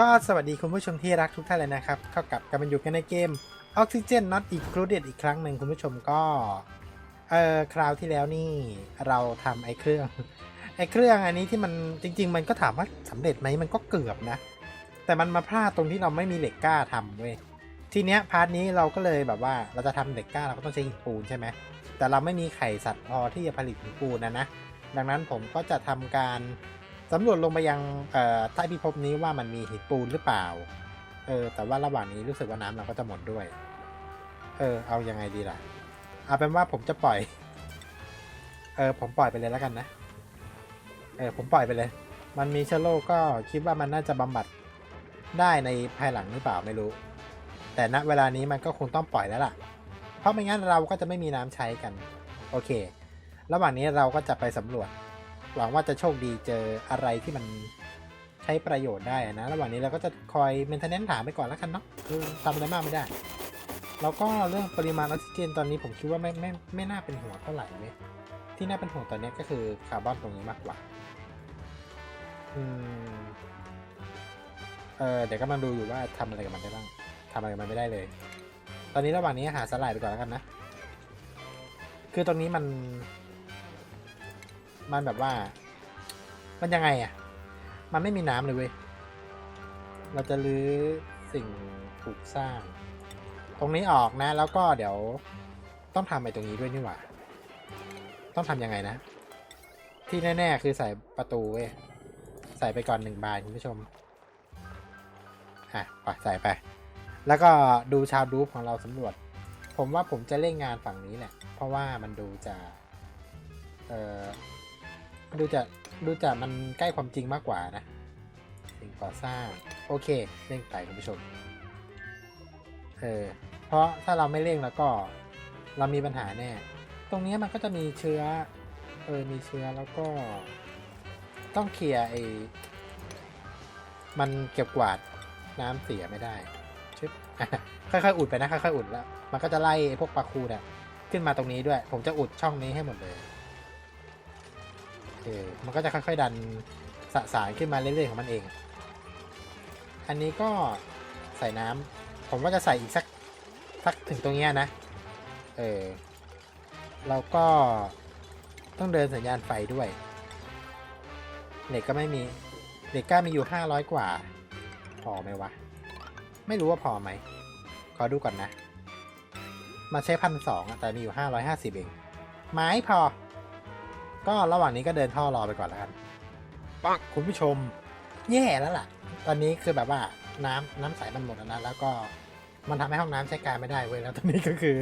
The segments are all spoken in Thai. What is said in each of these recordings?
ก็สวัสดีคุณผู้ชมที่รักทุกท่านเลยนะครับเข้ากับกันมาอยู่กันในเกม Oxygen Not Included อีกครั้งหนึ่งคุณผู้ชมก็ เออคราวที่แล้วนี่เราทำไอ้เครื่อง ไอ้เครื่องอันนี้ที่มันจริง ๆ มันก็ถามว่าสำเร็จไหมมันก็เกือบนะ แต่มันมาพลาดตรงที่เราไม่มีเหล็กกล้าทำเว้ยทีเนี้ยพาร์ทนี้เราก็เลยแบบว่าเราจะทำเหล็กกล้าเราก็ต้องใช้หินปูนใช่ไหมแต่เราไม่มีไข่สัตว์พอที่จะผลิตหินปูนนะนะดังนั้นผมก็จะทำการ สำรวจลงไปยังใต้พิภพนี้ว่ามันมีหินปูนหรือเปล่า เออ แต่ว่าระหว่างนี้รู้สึกว่าน้ำเราก็จะหมดด้วย เออ เอายังไงดีล่ะ เอาเป็นว่าผมจะปล่อย เออ ผมปล่อยไปเลยแล้วกันนะ เออ ผมปล่อยไปเลย มันมีเชื้อโรคก็คิดว่ามันน่าจะบำบัดได้ในภายหลังหรือเปล่าไม่รู้ แต่ณเวลานี้มันก็คงต้องปล่อยแล้วล่ะ เพราะไม่งั้นเราก็จะไม่มีน้ำใช้กัน โอเค ระหว่างนี้เราก็จะไปสำรวจ หวังว่าจะโชคดีเจออะไรที่มันใช้ประโยชน์ได้นะ ระหว่างนี้เราก็จะคอยเมนเทนเนนถามไปก่อนแล้วกันเนาะคือทำอะไรมากไม่ได้ แล้วก็เรื่องปริมาณออกซิเจนตอนนี้ผมคิดว่าไม่ไม่ไม่น่าเป็นห่วงเท่าไหร่เว้ยที่น่าเป็นห่วงตอนนี้ก็คือคาร์บอนตรงนี้มากกว่า อืม เออเดี๋ยวกำลังดูอยู่ว่าทำอะไรกับมันได้บ้างทำอะไรกับมันไม่ได้เลย ตอนนี้ระหว่างนี้หาสลายไปก่อนแล้วกันนะ คือตรงนี้มัน มันแบบว่า มันยังไงอะ่ะ มันไม่มีน้ำเลยเว้ย เราจะรื้อสิ่งปลูกสร้าง ตรงนี้ออกนะ แล้วก็เดี๋ยวต้องทำไอ้ตรงนี้ด้วยนี่หว่า ต้องทำยังไงนะ ที่แน่ๆคือใส่ประตูเว้ย ใส่ไปก่อนหนึ่งบานคุณผู้ชม อะไปใส่ไป แล้วก็ดูชาวดูฟของเราสำรวจ ผมว่าผมจะเล่นงานฝั่งนี้แหละ เพราะว่ามันดูจะ เอ่อ ดูจะดูจะมันใกล้ความจริงมากกว่านะสิ่งก่อสร้าง โอเคเร่งไปคุณผู้ชม เออ เพราะถ้าเราไม่เร่งแล้วก็เรามีปัญหาแน่ ตรงนี้มันก็จะมีเชื้อ เออ มีเชื้อแล้วก็ ต้องเคลียร์ไอ้มันเก็บกวาดน้ำเสียไม่ได้ชึบค่อยๆอุดไปนะค่อยๆอุดแล้ว มันก็จะไล่พวกปลาคูเนี่ยขึ้นมาตรงนี้ด้วย ผมจะอุดช่องนี้ให้หมดเลย โอเคมันก็จะค่อยๆดันสสารขึ้นมาเรื่อยๆของมันเอง อันนี้ก็ใส่น้ำผมว่าจะใส่อีกสักสักถึงตรงเนี้ยนะ เออแล้วก็ต้องเดินสัญญาณไฟด้วยเหล็กก็ไม่มีเหล็กก้ามีอยู่ห้าร้อยกว่า พอไหมวะ ไม่รู้ว่าพอไหม ขอดูก่อนนะ มาใช้พันสองแต่มีอยู่ห้าร้อยห้าสิบเอง ไม้พอ ก็ระหว่างนี้ก็เดินท่อรอไปก่อนแล้วกันปักคุณผู้ชม แย่แล้วล่ะ ตอนนี้คือแบบว่าน้ำน้ำใสมันหมดแล้วนะแล้วก็มันทำให้ห้องน้ำใช้การไม่ได้เว้ยแล้วตอนนี้ก็คือ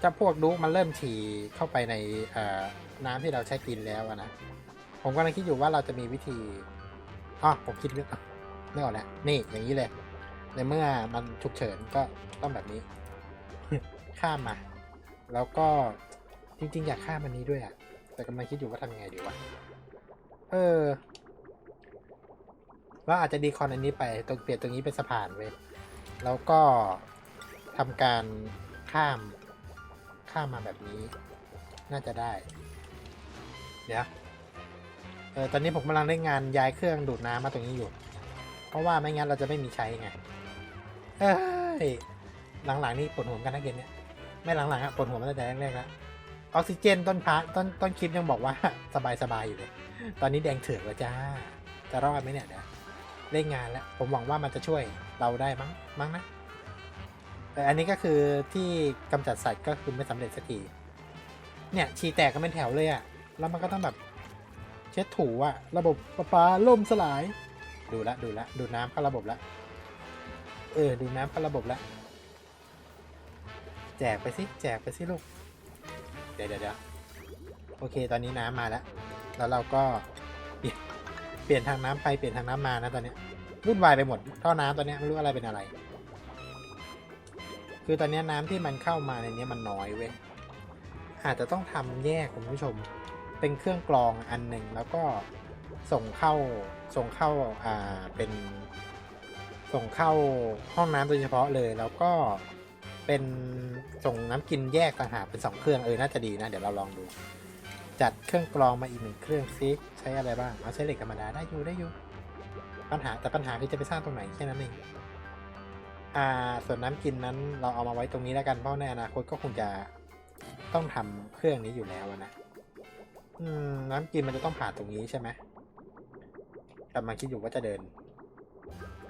เจะพวกดุมันเริ่มฉี่เข้าไปในเอ่อน้ำที่เราใช้กินแล้วอะนะผมกำลังคิดอยู่ว่าเราจะมีวิธีอ๋อผมคิดเรื่องอะไม่ออกแล้วนี่อย่างนี้เลย ในเมื่อมันฉุกเฉินก็ต้องแบบนี้ ข้ามมา แล้วก็จริง ๆ อยากข้ามอันนี้ด้วยอะ แต่กำลังคิดอยู่ว่าทำยังไงดีวะ เออว่าอาจจะดีคอนอันนี้ไปตรงเปลี่ยนตรงนี้เป็นสะพานเว้ยแล้วก็ทำการข้ามข้ามมาแบบนี้ น่าจะได้ เดี๋ยวเออตอนนี้ผมกำลังเล่นงานย้ายเครื่องดูดน้ำมาตรงนี้อยู่ เพราะว่าไม่งั้นเราจะไม่มีใช้ไงเอ้ยหลังๆนี่ปวดหัวกันนะเกมเนี้ยไม่หลังๆอะปวดหัวมาตั้งแต่แรกๆแล้ว ออกซิเจนต้นพาต้นต้นคลิปยังบอกว่าสบายๆอยู่เลย ตอนนี้แดงเถือกแล้วจ้า จะรอดไหมเนี่ยเดี๋ยวเล่นงานแล้ว ผมหวังว่ามันจะช่วยเราได้มั้งมั้งนะแต่อันนี้ก็คือที่กำจัดสัตว์ก็คือไม่สำเร็จสักที เนี่ยฉี่แตกกันเป็นแถวเลยอะแล้วมันก็ต้องแบบเช็ดถูอะระบบประปาล่มสลาย ดูละดูละดูน้ำเข้าระบบละเออดูน้ำเข้าระบบละแจกไปสิแจกไปสิลูก เดี๋ยวเดี๋ยวโอเคตอนนี้น้ำมาแล้ว แล้วเราก็เปลี่ยนเปลี่ยนทางน้ำไปเปลี่ยนทางน้ำมานะตอนนี้วุ่นวายไปหมดท่อน้ำตอนนี้ไม่รู้อะไรเป็นอะไร คือตอนนี้น้ำที่มันเข้ามาในนี้มันน้อยเว้ยอาจจะต้องทำแยกคุณผู้ชม เป็นเครื่องกรองอันหนึ่งแล้วก็ส่งเข้าส่งเข้าอ่าเป็นส่งเข้าห้องน้ำโดยเฉพาะเลย แล้วก็เป็น ส่งน้ำกินแยกต่างหากเป็นสองเครื่องเออน่าจะดีนะ เดี๋ยวเราลองดู จัดเครื่องกรองมาอีกหนึ่งเครื่องซิใช้อะไรบ้างเอาใช้เหล็กธรรมดาได้อยู่ได้อยู่ปัญหาแต่ปัญหาคือจะไปสร้างตรงไหนแค่นั้นเองอ่าส่วนน้ำกินนั้นเราเอามาไว้ตรงนี้แล้วกันเพราะในอนาคตก็คงจะต้องทำเครื่องนี้อยู่แล้วนะอืมน้ำกินมันจะต้องผ่านตรงนี้ใช่ไหมกำลังคิดอยู่ว่าจะเดิน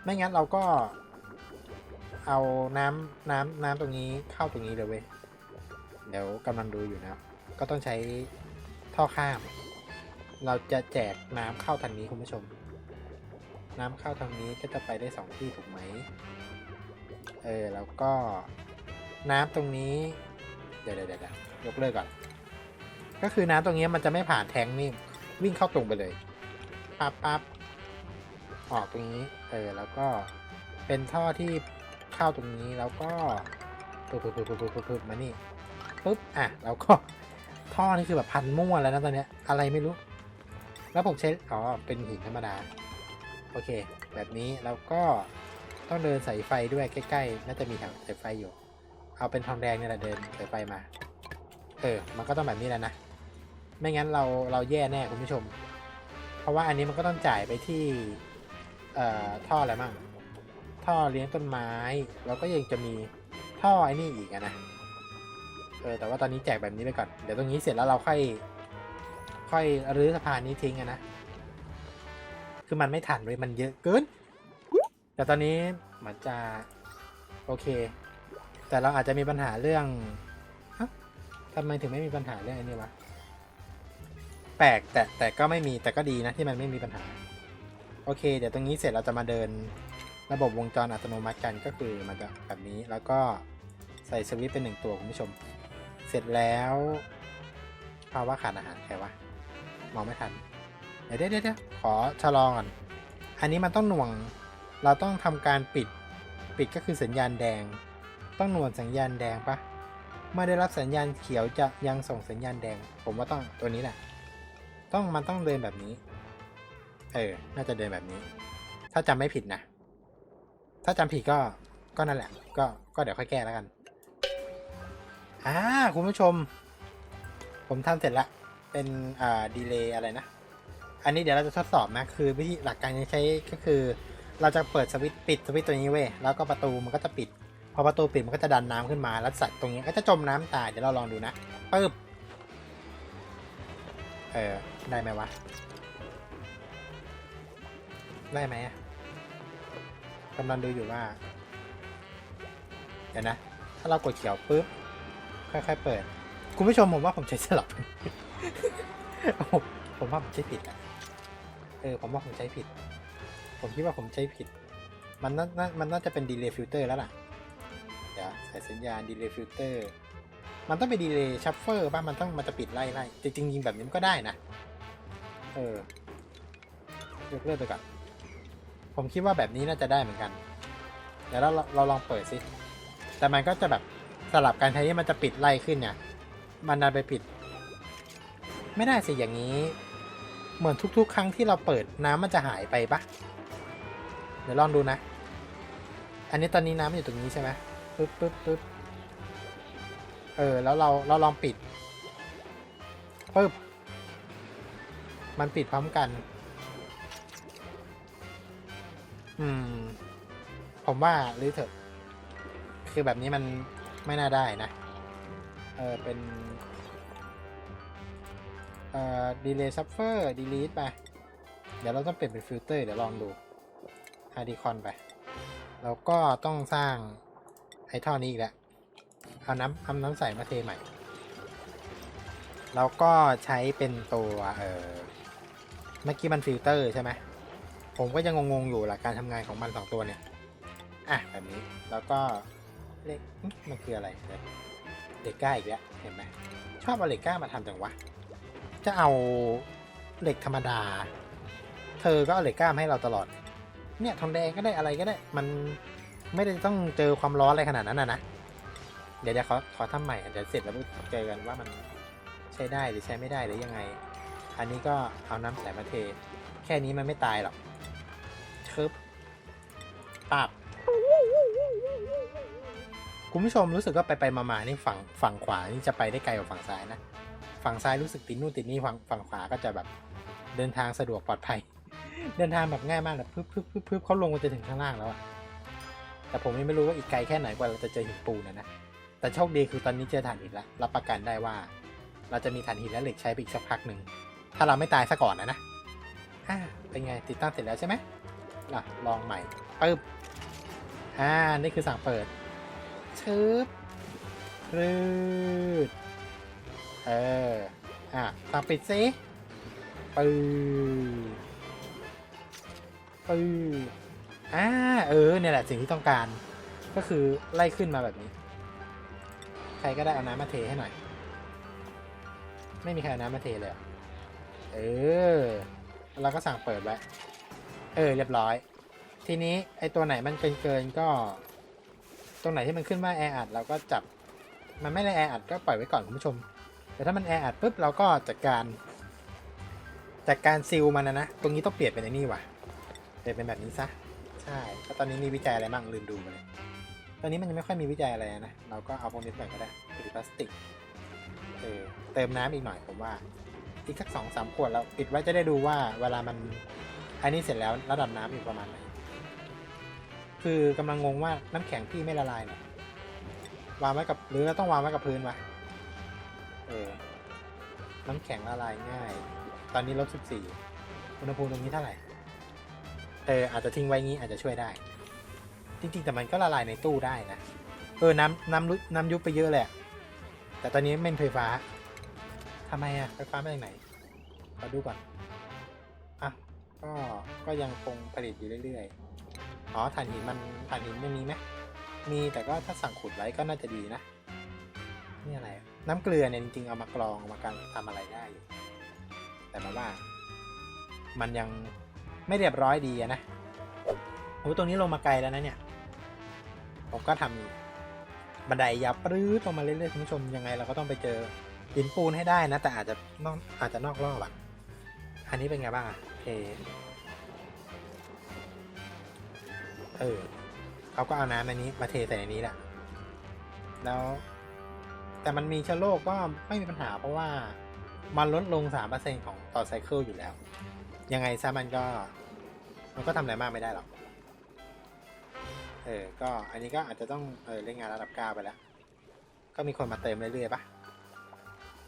ไม่งั้นเราก็ เอาน้ำน้ำน้ำตรงนี้เข้าตรงนี้เลยเว้ย เดี๋ยวกำลังดูอยู่นะครับก็ต้องใช้ท่อข้าม เราจะแจกน้ำเข้าทางนี้คุณผู้ชม น้ำเข้าทางนี้ก็จะไปได้สองที่ถูกไหม เออแล้วก็น้ำตรงนี้ เดี๋ยวเดี๋ยวเดี๋ยวยกเลิกก่อน ก็คือน้ำตรงนี้มันจะไม่ผ่านแทงนี่วิ่งเข้าตรงไปเลยปั๊บปั๊บออกตรงนี้ เออ แล้วก็เป็นท่อที่ เข้าตรงนี้แล้วก็ปึ๊บปึ๊บปึ๊บปึ๊บปึ๊บมานี่ปุ๊บอะแล้วก็ท่อนี่คือแบบพันมั่วแล้วนะตอนเนี้ยอะไรไม่รู้ แล้วผมใช้อ๋อเป็นหินธรรมดาโอเค แบบนี้แล้วก็ต้องเดินสายไฟด้วยใกล้ๆน่าจะมีแถวสายไฟอยู่ เอาเป็นทองแดงนี่แหละเดินสายไฟมาเออมันก็ต้องแบบนี้แหล้วนะไม่งั้นเราเราแย่แน่คุณผู้ชม เพราะว่าอันนี้มันก็ต้องจ่ายไปที่เอ่อท่ออะไรมั่ง ท่อเลี้ยงต้นไม้ แล้วก็ยังจะมีท่อไอ้นี่อีกอะนะเออแต่ว่าตอนนี้แจกแบบนี้ไปก่อน เดี๋ยวตรงนี้เสร็จแล้วเราค่อย ค่อยรื้อสะพานนี้ทิ้งอะนะ คือมันไม่ทันเลยมันเยอะเกิน แต่ตอนนี้มือนจะโอเค แต่เราอาจจะมีปัญหาเรื่องฮะทำไมถึงไม่มีปัญหาเรื่องไอ้นี้วะแปลกแต่แต่ก็ไม่มีแต่ก็ดีนะที่มันไม่มีปัญหา โอเค เดี๋ยวตรงนี้เสร็จเราจะมาเดิน ระบบวงจรอัตโนมัติกันก็คือมันจะแบบนี้แล้วก็ใส่สวิตเป็นหนึ่งตัวคุณผู้ชม เสร็จแล้วภาวะขาดอาหารใครวะมองไม่ทัน เดี๋ยวเดี๋ยวเดี๋ยวขอชะลอก่อนอันนี้มันต้องหน่วงเราต้องทำการปิดปิดก็คือสัญญาณแดง ต้องหน่วงสัญญาณแดงปะเมื่อได้รับสัญญาณเขียวจะยังส่งสัญญาณแดง ผมว่าต้องตัวนี้แหละ ต้องมันต้องเดินแบบนี้ เออ น่าจะเดินแบบนี้ ถ้าจำไม่ผิดนะ ถ้าจำผิดก็ก็นั่นแหละ ก็ก็เดี๋ยวค่อยแก้แล้วกันอ่าคุณผู้ชม ผมทำเสร็จละเป็นอ่าดีเลย์อะไรนะ อันนี้เดี๋ยวเราจะทดสอบนะ คือวิธีหลักการที่ใช้ก็คือ เราจะเปิดสวิตช์ปิดสวิตช์ตัวนี้เว้ยแล้วก็ประตูมันก็จะปิด พอประตูปิดมันก็จะดันน้ำขึ้นมาแล้วสัตว์ตรงนี้ก็จะจมน้ำตายเดี๋ยวเราลองดูนะปึ๊บเออได้ไหมวะ ได้ไหมอะ กำลังดูอยู่ว่า เดี๋ยวนะ ถ้าเรากดเขียวปุ๊บ ค่อยๆเปิด คุณผู้ชมผมว่าผมใช้สลับ ผมว่าผมใช้ผิดอะ เออ ผมว่าผมใช้ผิด ผมคิดว่าผมใช้ผิด มันน่าน่มันน่าจะเป็นดีเลย์ฟิลเตอร์แล้วล่ะ เดี๋ยวใส่สัญญาณดีเลย์ฟิลเตอร์ มันต้องเป็นดีเลย์ชัฟเฟอร์ป่ะ มันต้องมันจะปิดไล่ไล่จริงๆยิงแบบนี้มันก็ได้นะ เออยกเลิกไปก่อน ผมคิดว่าแบบนี้น่าจะได้เหมือนกัน เดี๋ยวเราเราลองเปิดสิ แต่มันก็จะแบบสลับกันแทนที่มันจะปิดไล่ขึ้นเนี่ย มันดันไปปิด ไม่ได้สิอย่างนี้ เหมือนทุก ๆ ครั้งที่เราเปิดน้ำมันจะหายไปปะเดี๋ยวลองดูนะ อันนี้ตอนนี้น้ำอยู่ตรงนี้ใช่ไหมปึ๊บปึ๊บปึ๊บเออ แล้วเราเราลองปิดปึ๊บมันปิดพร้อมกัน อืม ผมว่าหรือเถอะ คือแบบนี้มันไม่น่าได้นะ เออเป็น เอ่อ delay suffer delete ไป เดี๋ยวเราต้องเปลี่ยนเป็นฟิลเตอร์เดี๋ยวลองดูฮาร์ดคอนไป แล้วก็ต้องสร้างไอ้ท่อนี้อีกแล้วเอาน้ำเอาน้ำใสมาเทใหม่ แล้วก็ใช้เป็นตัว เออเมื่อกี้มันฟิลเตอร์ใช่ไหม ผมก็ยังงงๆอยู่หลักการทำงานของมันสองตัวเนี่ย อะแบบนี้แล้วก็เลขมันคืออะไรเนี่ยเหล็กก้าอีกแล้วเห็นไหมชอบเอาเหล็กก้ามาทำจังวะ จะเอาเหล็กธรรมดา เธอก็เอาเหล็กก้ามให้เราตลอด เนี่ยทองแดงก็ได้อะไรก็ได้ มันไม่ได้ต้องเจอความร้อนอะไรขนาดนั้นนะนะ เดี๋ยวเดี๋ยวขอขอทำใหม่เดี๋ยวเสร็จแล้วเจอกันว่ามันใช้ได้หรือใช้ไม่ได้หรือยังไง อันนี้ก็เอาน้ำใส่มาเท แค่นี้มันไม่ตายหรอก ชึบปับคุณผู้ชมรู้สึกว่าไปไปมามานี่ฝั่งฝั่งขวานี่จะไปได้ไกลกว่าฝั่งซ้ายนะ ฝั่งซ้ายรู้สึกติดนู่นติดนี่ฝั่งฝั่งขวาก็จะแบบเดินทางสะดวกปลอดภัย เดินทางแบบง่ายมากเลยพึบพึบพึบพึบเขาลงมาจะถึงข้างล่างแล้วอะแต่ผมยังไม่รู้ว่าอีกไกลแค่ไหนกว่าเราจะเจอหินปูนนะนะแต่โชคดีคือตอนนี้เจอถ่านหินแล้วรับประกันได้ว่า เราจะมีถ่านหินและเหล็กใช้ไปอีกสักพักหนึ่งถ้าเราไม่ตายซะก่อนนะนะอ่าเป็นไงติดตั้งเสร็จแล้วใช่ไหม ล่ะ ลองใหม่ปึ๊บอ่า นี่คือสั่งเปิดชึบรืดเออ อะสั่งปิดซิปืดปืดอ่า เออ เนี่ยแหละสิ่งที่ต้องการ ก็คือไล่ขึ้นมาแบบนี้ ใครก็ได้เอาน้ำมาเทให้หน่อย ไม่มีใครเอาน้ำมาเทเลย เออ เราก็สั่งเปิดไว้ เออเรียบร้อย ทีนี้ไอตัวไหนมันเกินเกินก็ ตรงไหนที่มันขึ้นว่าแออัดเราก็จับ มันไม่ได้แออัดก็ปล่อยไว้ก่อนคุณผู้ชม แต่ถ้ามันแออัดปุ๊บเราก็จัดการจัดการซิลมันนะนะ ตรงนี้ต้องเปลี่ยนเป็นไอ้นี่ว่ะ เปลี่ยนเป็นแบบนี้ซะ ใช่แล้วตอนนี้มีวิจัยอะไรบ้างลืมดูไปเลย ตอนนี้มันยังไม่ค่อยมีวิจัยอะไรนะ เราก็เอาพวกนี้ไปก็ได้ผลิตพลาสติก เออ เติมน้ำอีกหน่อยผมว่า อีกสักสองสามขวดแล้วปิดไว้จะได้ดูว่าเวลามัน อันนี้เสร็จแล้วระดับน้ำอยู่ประมาณไหน คือกำลังงงว่าน้ำแข็งพี่ไม่ละลายเหรอวางไว้กับหรือเราต้องวางไว้กับพื้นวะเออ น้ำแข็งละลายง่าย ตอนนี้ลบสิบสี่อุณหภูมิตรงนี้เท่าไหร่ เอออาจจะทิ้งไว้งี้อาจจะช่วยได้ จริงๆ แต่มันก็ละลายในตู้ได้นะ เออ น้ำน้ำน้ำยุบไปเยอะเละ แต่ตอนนี้ไม่เป็นไฟฟ้าทำไมอะไฟฟ้ามาจากไหนขอดูก่อน ก็ก็ยังคงผลิตอยู่เรื่อยๆ อ๋อถ่านหินมันถ่านหินไม่มีไหมมีแต่ก็ถ้าสั่งขุดไว้ก็น่าจะดีนะ นี่อะไร น้ำเกลือเนี่ยจริงๆเอามากรองอามาการทำอะไรได้อยู่ แต่มาว่า มันยังไม่เรียบร้อยดีนะโอ้ตรงนี้ลงมาไกลแล้วนะเนี่ย ผมก็ทำบันไดยาวปรื้ดลงมาเรื่อยๆคุณผู้ชมยังไงเราก็ต้องไปเจอหินปูนให้ได้นะ แต่อาจจะนอกอาจจะนอกรอบอะอันนี้เป็นไงบ้างอะ โอเคเออเขาก็เอาน้ำในนี้มาเทใส่ในนี้แหละ แล้ว แต่มันมีเชื้อโรคก็ไม่มีปัญหาเพราะว่ามันลดลง 3%ของต่อไซเคิลอยู่แล้ว ยังไงซะมันก็ มันก็ทำอะไรมากไม่ได้หรอก เออ ก็อันนี้ก็อาจจะต้อง เออเล่นงานระดับเก้าไปแล้ว ก็มีคนมาเติมเรื่อยๆปะ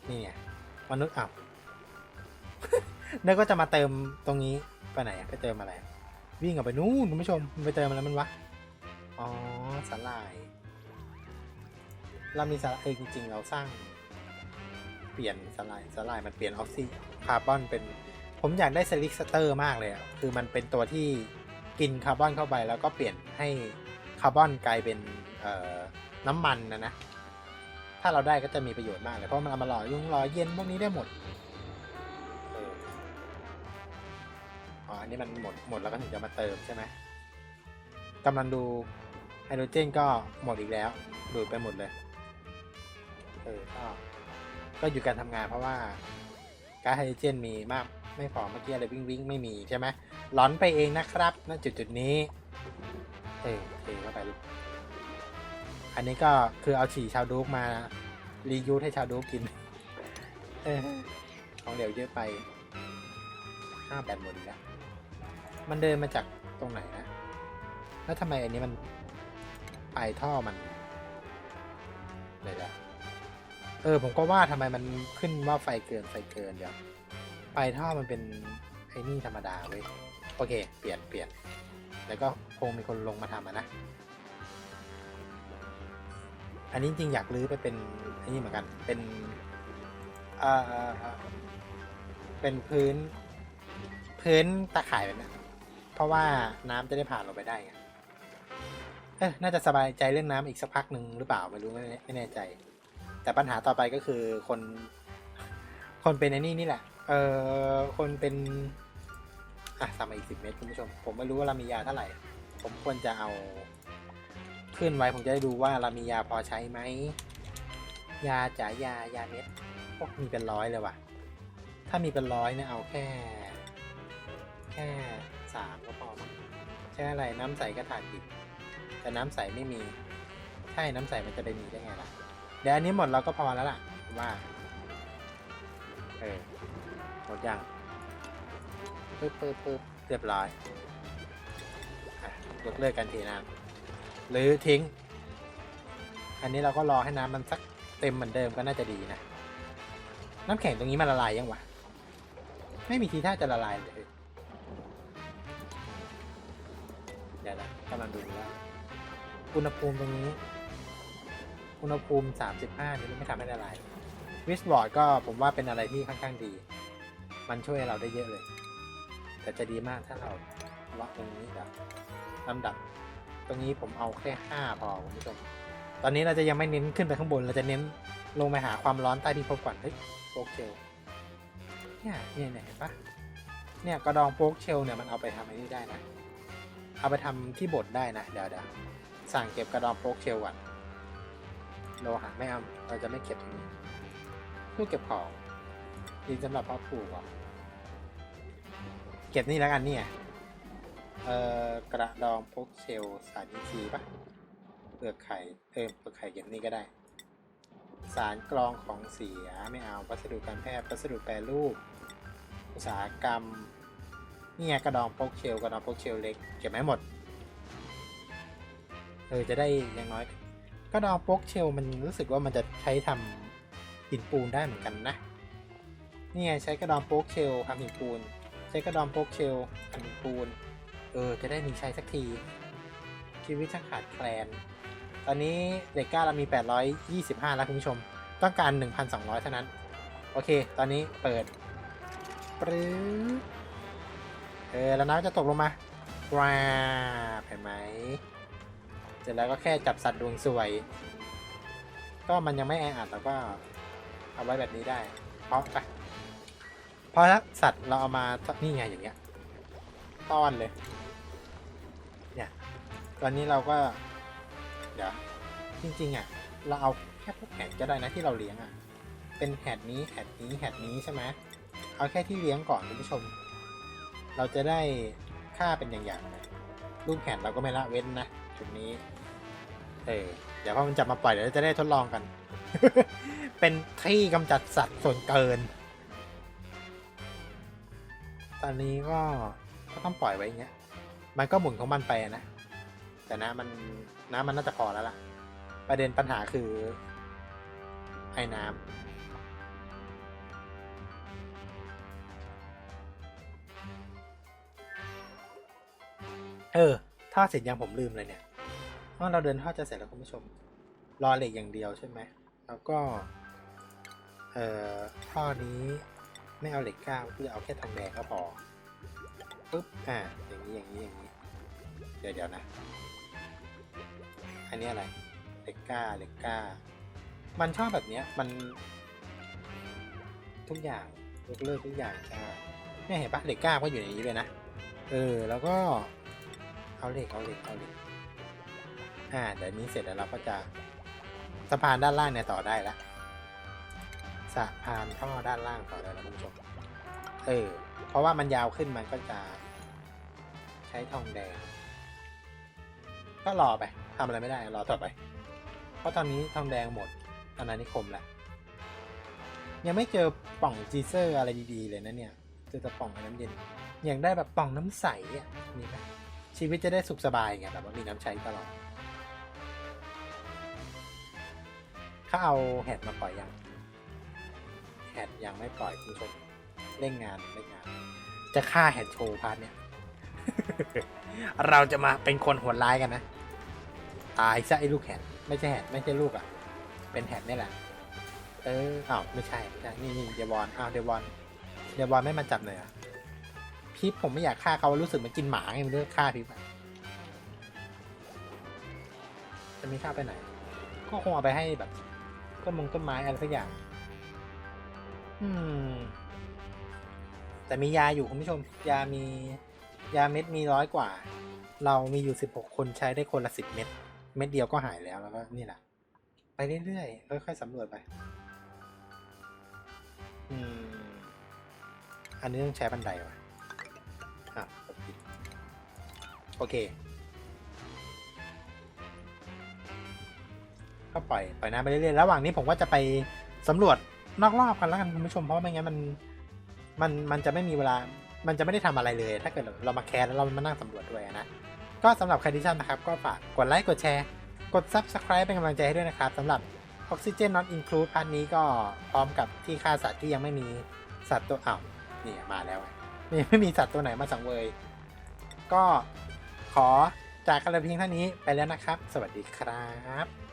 นี่ไงมนุษย์อ้าว นึกว่าจะมาเติมตรงนี้ไปไหนอะไปเติมอะไร วิ่งออกไปนู่นคุณผู้ชมมันไปเติมอะไรมันวะ อ๋อสาลาย เรามีสาลายเออจริง ๆ เราสร้าง เปลี่ยนสาลายสาลายมันเปลี่ยนออกซิคาร์บอนเป็น ผมอยากได้เซลิกสเตอร์มากเลยอะคือมันเป็นตัวที่กินคาร์บอนเข้าไปแล้วก็เปลี่ยนให้คาร์บอนกลายเป็นน้ำมันนะนะ ถ้าเราได้ก็จะมีประโยชน์มากเลย เพราะมันเอามาหล่อยุ่งหล่อเย็นพวกนี้ได้หมด อ๋อ อันนี้มันหมดหมดแล้วก็ถึงจะมาเติมใช่ไหมกำลังดูไฮโดรเจนก็หมดอีกแล้วดูดไปหมดเลย เออ ก็ ก็อยู่การทำงานเพราะว่าก๊าซไฮโดรเจนมีมากไม่พอเมื่อกี้อะไรวิ่งวิ่งไม่มีใช่ไหมหลอนไปเองนะครับณจุดจุดนี้ เออเทเข้าไปลูกอันนี้ก็คือเอาฉี่ชาวดูกมารียูสให้ชาวดูกกิน เออของเหลวเยอะไปห้าแบตหมดอีกแล้ว มันเดินมาจากตรงไหนนะ แล้วทำไมอันนี้มันปลายท่อมันเดี๋ยวนะเออผมก็ว่าทำไมมันขึ้นว่าไฟเกินไฟเกินเดี๋ยวปลายท่อมันเป็นไอ้นี่ธรรมดาเว้ยโอเค เปลี่ยนเปลี่ยน แล้วก็คงมีคนลงมาทำนะ อันนี้จริงอยากรื้อไปเป็นไอันนี้เหมือนกัน เป็นเอ่อเป็นพื้น พื้นตะข่ายแบบนี้ เพราะว่าน้ำจะได้ผ่านลงไปได้ไงเออน่าจะสบายใจเรื่องน้ำอีกสักพักหนึ่งหรือเปล่าไม่รู้ไม่แน่ใจ แต่ปัญหาต่อไปก็คือคน คนเป็นไอ้นี่นี่แหละ เออคนเป็น อะสามอีกสิบเมตรคุณผู้ชม ผมไม่รู้ว่าเรามียาเท่าไหร่ ผมควรจะเอา ขึ้นไว้ผมจะได้ดูว่าเรามียาพอใช้ไหมยาจ๋ายายาเม็ดพวกมีเป็นร้อยเลยว่ะ ถ้ามีเป็นร้อยเนี่ยเอาแค่ แค่ สามก็พอมั้งใช่อะไรน้ำใสกระถานดิบแต่น้ำใสไม่มี ใช่น้ำใสมันจะไปมีได้ไงล่ะ เดี๋ยวอันนี้หมดเราก็พอแล้วล่ะว่าเออหมดยังปึ๊บปึ๊บปึ๊บเรียบร้อยอะยกเลิกการเทน้ำหรือทิ้ง อันนี้เราก็รอให้น้ำมันสักเต็มเหมือนเดิมก็น่าจะดีนะ น้ำแข็งตรงนี้มันละลายยังวะ ไม่มีทีท่าจะละลายเลย ดี๋ยวนะกำลังดูว่าอุณหภูมิตรงนี้ อุณหภูมิ 35 นี่มันไม่ทำให้ละลายวิสบอร์ดก็ผมว่าเป็นอะไรที่ค่อนข้างดี มันช่วยเราได้เยอะเลย แต่จะดีมากถ้าเราล็อกตรงนี้เดี๋ยวลำดับ ตรงนี้ผมเอาแค่ 5 พอคุณผู้ชม ตอนนี้เราจะยังไม่เน้นขึ้นไปข้างบน เราจะเน้นลงไปหาความร้อนใต้พิภพก่อน เฮ้ยโป๊กเชลเนี่ยเนี่ยเนี่ยเห็นปะเนี่ยกระดองโป๊กเชลเนี่ยมันเอาไปทำอะไรได้นะ เอาไปทำที่บดได้นะ เดี๋ยวเดี๋ยวสั่งเก็บกระดองโป๊กเชลก่อนโลหะไม่เอาเราจะไม่เก็บตรงนี้ตู้เก็บของดีสำหรับพ่อผูกอะเก็บนี่แล้วกันเนี่ยเอ่อกระดองโป๊กเชลสารอินทรีย์ปะเปลือกไข่เออเปลือกไข่เก็บนี่ก็ได้ สารกรองของเสียไม่เอาวัสดุการแพทย์วัสดุแปรรูป อุตสาหกรรม นี่ไงกระดองโป๊กเชลกระดองโป๊กเชลเล็กเก็บไม่หมดเออจะได้อยังน้อย กระดองโป๊กเชลมันรู้สึกว่ามันจะใช้ทำหินปูนได้เหมือนกันนะนี่ไงใช้กระดองโป๊กเชลทำหินปูน ใช้กระดองโป๊กเชลทำหินปูน เออจะได้มีใช้สักทีชีวิตช่างขาดแคลนตอนนี้เด็ก้าเรามี 825 แล้วคุณผู้ชม ต้องการ 1,200 เท่านั้น โอเค ตอนนี้เปิดปรื้อ เออแล้วน้ำจะตกลงมาว้าบเห็นไหมเสร็จแล้วก็แค่จับสัตว์ดวงสวย ก็มันยังไม่แออัดแล้วก็เอาไว้แบบนี้ได้ เพราะไปเพราะถ้าสัตว์เราเอามานี่ไงอย่างเงี้ยต้อนเลย เนี่ยตอนนี้เราก็ เดี๋ยวจริงๆอะเราเอาแค่พวกแหดก็ได้นะที่เราเลี้ยงอะเป็นแหดนี้แหดนี้แหดนี้ใช่ไหมเอาแค่ที่เลี้ยงก่อนคุณผู้ชม เราจะได้ค่าเป็นอย่างๆนะรูปแหดเราก็ไม่ละเว้นนะจุดนี้เออเดี๋ยวพอมันจับมาปล่อยเดี๋ยวเราจะได้ทดลองกัน เป็นที่กำจัดสัตว์ส่วนเกิน ตอนนี้ก็ก็ต้องปล่อยไว้อย่างเงี้ย มันก็หมุนของมันไปนะ แต่น้ำมันน้ำมันน่าจะพอแล้วล่ะ ประเด็นปัญหาคือไอ้น้ำ เออทอดเสร็จยังผมลืมเลยเนี่ยเพราะเราเดินทอจะเสร็จแล้วคุณผู้ชม รอเหล็กอย่างเดียวใช่ไหมแล้วก็ เอ่อท่อนี้ไม่เอาเหล็กก้าวเพื่อเอาแค่ทองแดงก็พอปุ๊บอ่าอย่างนี้อย่างนี้อย่างนี้เดี๋ยวเดี๋ยวนะ อันนี้อะไรเหล็กก้าเหล็กก้า มันชอบแบบเนี้ยมัน ทุกอย่างยกเลิกทุกอย่างใช่เนี่ยเห็นปะเหล็กก้าก็อยู่ในนี้เลยนะเออแล้วก็ เอาเหล็กเอาเหล็กเอาเหล็กอ่าเดี๋ยวนี้เสร็จแล้วเราก็จะสะพานด้านล่างเนี่ยต่อได้ละสะพานท่อด้านล่างต่อได้แล้วคุณผู้ชมเออเพราะว่ามันยาวขึ้นมันก็จะใช้ทองแดง ก็รอไปทำอะไรไม่ได้รอต่อไป เพราะตอนนี้ทองแดงหมดอาณานิคมแล้วยังไม่เจอป่องจีเซอร์อะไรดีๆเลยนะเนี่ยเจอแต่ป่องน้ำเย็น อยากได้แบบป่องน้ำใสอะมีไหม ชีวิตจะได้สุขสบายไงแบบว่ามีน้ำใช้ตลอดเขาเอาแฮดมาปล่อยยังแฮดยังไม่ปล่อยคุณผู้ชมเล่นงานเล่นงาน จะฆ่าแฮดโชว์พาร์ทเนี่ย เราจะมาเป็นคนโหดร้ายกันนะ ตายซะไอ้ลูกแหดไม่ใช่แหดไม่ใช่ลูกอะ่ะ เป็นแหดนี่แหละ เอออ้าวไม่ใช่ใชนี่นี่เดวอนอ้าวเดวอนเดวอนไม่มาจับเลยเหรอะ พีพผมไม่อยากฆ่าเขารู้สึกเหมือนกินหมาไงมันเลือกฆ่าพีพอะจะมีฆ่าไปไหน ก็คงเอาไปให้แบบต้นมงต้นไม้อะไรสักอย่าง อืม แต่มียาอยู่คุณผู้ชม ยามียาเม็ดมีร้อยกว่า เรามีอยู่สิบหกคนใช้ได้คนละสิบเม็ด เม็ดเดียวก็หายแล้วแล้วก็นี่แหละไปเรื่อยๆค่อยๆสำรวจไป อืม อันนี้ต้องใช้บันไดวะ อะโอเคก็ปล่อยปล่อยน้ำไปเรื่อยๆระหว่างนี้ผมว่าจะไปสำรวจนอกรอบกันแล้วกันคุณผู้ชมเพราะไม่งั้นมันมันมันจะไม่มีเวลา มันจะไม่ได้ทำอะไรเลย ถ้าเกิดเรามาแคสแล้วเรามานั่งสำรวจด้วยนะ ก็สำหรับใครที่ชอบนะครับ ก็ฝากกดไลค์กดแชร์ กด Subscribe เป็นกำลังใจให้ด้วยนะครับสำหรับ Oxygen Not Include พาร์ทนี้ก็พร้อมกับที่ฆ่าสัตว์ที่ยังไม่มีสัตว์ตัวอ้าวนี่มาแล้ว นี่ไม่มีสัตว์ตัวไหนมาสังเวย ก็ขอจากกันเพียงเท่านี้ไปแล้วนะครับ สวัสดีครับ